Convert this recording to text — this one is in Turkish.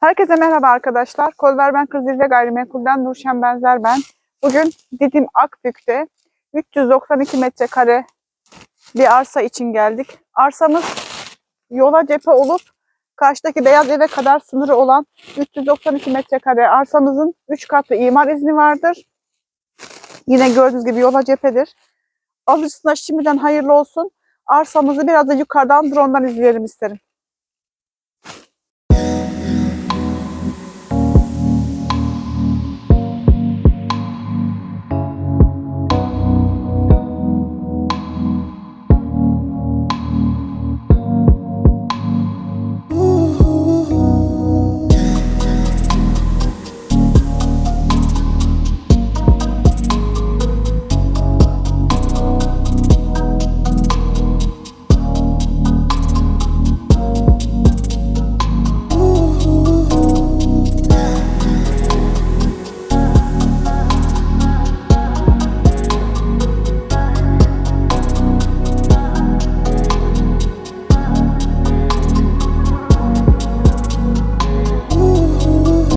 Herkese merhaba arkadaşlar. Kolverben Kızılca Gayrimenkul'den Nurşen Benzer ben. Bugün Didim Akbük'te 392 metrekare bir arsa için geldik. Arsamız yola cephe olup karşıdaki beyaz eve kadar sınırı olan 392 metrekare arsamızın 3 katlı imar izni vardır. Yine gördüğünüz gibi yola cephedir. Alıcısına şimdiden hayırlı olsun. Arsamızı biraz da yukarıdan dron'dan izleyelim isterim.